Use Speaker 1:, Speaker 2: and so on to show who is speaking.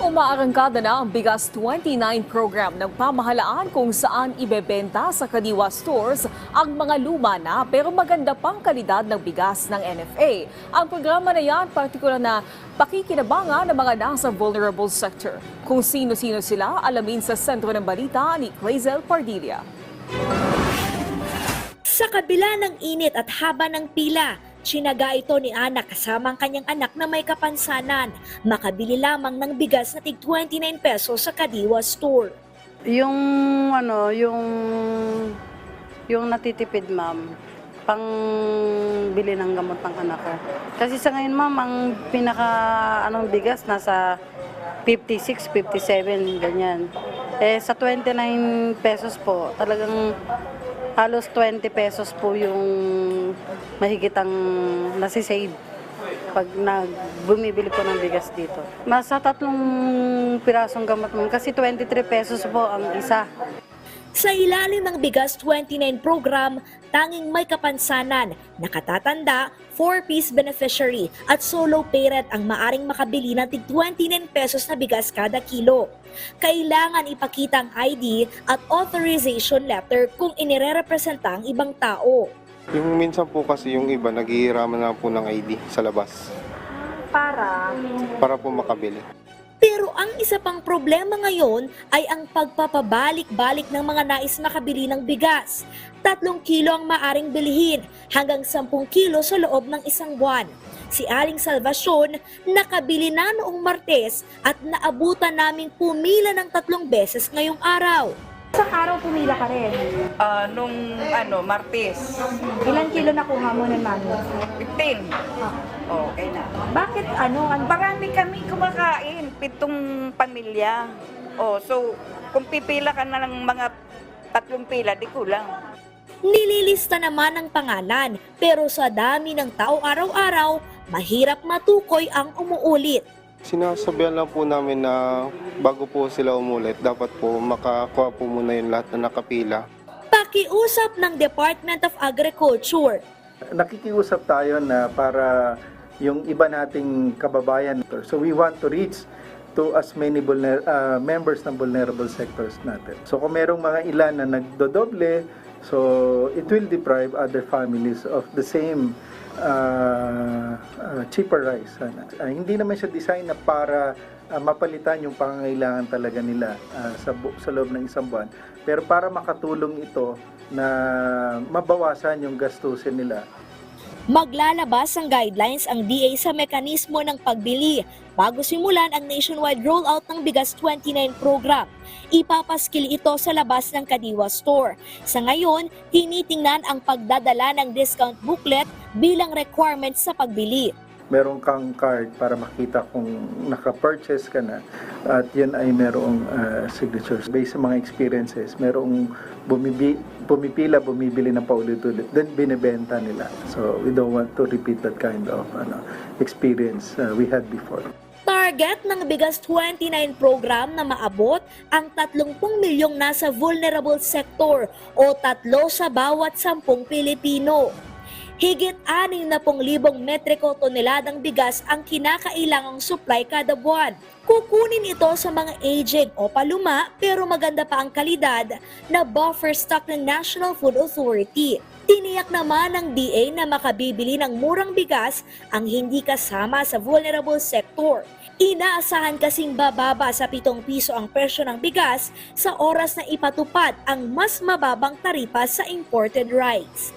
Speaker 1: Umaarangkada na ang Bigas 29 program ng pamahalaan kung saan ibebenta sa Kadiwa stores ang mga luma na pero maganda pang kalidad ng bigas ng NFA. Ang programa na yan, partikular na pakikinabangan ng mga nasa vulnerable sector. Kung sino-sino sila, alamin sa sentro ng balita ni Clazel Pardilla.
Speaker 2: Sa kabila ng init at haba ng pila, Tsinaga ito ni Ana kasama ang kanyang anak na may kapansanan. Makabili lamang ng bigas na tig 29 pesos sa Kadiwa store.
Speaker 3: Yung ano, yung yung natitipid, ma'am, pang bili ng gamot ng anak ko. Kasi sa ngayon, ma'am, ang pinaka anong bigas nasa 56, 57, ganyan. Eh sa 29 pesos po, talagang halos 20 pesos po yung mahigit ang nasisave pag nag bumibili po ng bigas dito. Nasa tatlong pirasong gamot mo kasi 23 pesos po ang isa.
Speaker 2: Sa ilalim ng Bigas 29 program, tanging may kapansanan, nakatatanda, 4-piece beneficiary at solo parent ang maaring makabili ng tig 29 pesos na bigas kada kilo. Kailangan ipakita ang ID at authorization letter kung inirerepresenta ang ibang tao.
Speaker 4: Yung minsan po kasi yung iba naghihiraman na po ng ID sa labas
Speaker 2: Para?
Speaker 4: para po makabili.
Speaker 2: Ang isa pang problema ngayon ay ang pagpapabalik-balik ng mga nais makabili ng bigas. Tatlong kilo ang maaring bilihin hanggang 10 kilo sa loob ng isang buwan. Si Aling Salvacion nakabili na noong Martes at naabutan naming pumila ng tatlong beses ngayong araw.
Speaker 5: Sa araw pumila ka rin.
Speaker 6: Ah, nung ano, Martes,
Speaker 5: Ilan kilo nakuha mo nun, mami?
Speaker 6: 15. Oh, okay na.
Speaker 5: Bakit ano? Ang
Speaker 6: Marami kami kumakain, pitong pamilya. Oh, so kung pipila ka na ng mga tatlong pila, di kulang.
Speaker 2: Nililista naman ang pangalan pero sa dami ng tao araw-araw, mahirap matukoy ang umuulit.
Speaker 4: Sinasabihan lang po namin na bago po sila umulit, dapat po makakuha po muna yung lahat na nakapila.
Speaker 2: Pakiusap ng Department of Agriculture
Speaker 7: nakikiusap tayo na para yung iba nating kababayan. So we want to reach to as many vulner- uh, members ng vulnerable sectors natin. So kung merong mga ilan na nagdodoble, so it will deprive other families of the same uh, uh, cheaper rice. Uh, hindi naman siya design na para uh, mapalitan yung pangangailangan talaga nila uh, sa, sa loob ng isang buwan. Pero para makatulong ito na mabawasan yung gastusin nila
Speaker 2: Maglalabas ang guidelines ang DA sa mekanismo ng pagbili bago simulan ang nationwide rollout ng Bigas 29 program. Ipapaskil ito sa labas ng Kadiwa Store. Sa ngayon, tinitingnan ang pagdadala ng discount booklet bilang requirement sa pagbili.
Speaker 7: Meron kang card para makita kung naka-purchase ka na at yan ay merong uh, signatures. Based sa mga experiences, merong bumibi, pumipila, bumibili ng paulit-ulit, then binibenta nila. So we don't want to repeat that kind of ano, experience uh, we had before.
Speaker 2: Target ng Bigas 29 program na maabot ang 30 milyong nasa vulnerable sector o tatlo sa bawat sampung Pilipino. Higit 60,000 metriko toneladang bigas ang kinakailangang supply kada buwan. Kukunin ito sa mga aging o paluma pero maganda pa ang kalidad na buffer stock ng National Food Authority. Tiniyak naman ng DA na makabibili ng murang bigas ang hindi kasama sa vulnerable sector. Inaasahan kasing bababa sa 7 piso ang presyo ng bigas sa oras na ipatupad ang mas mababang taripa sa imported rice.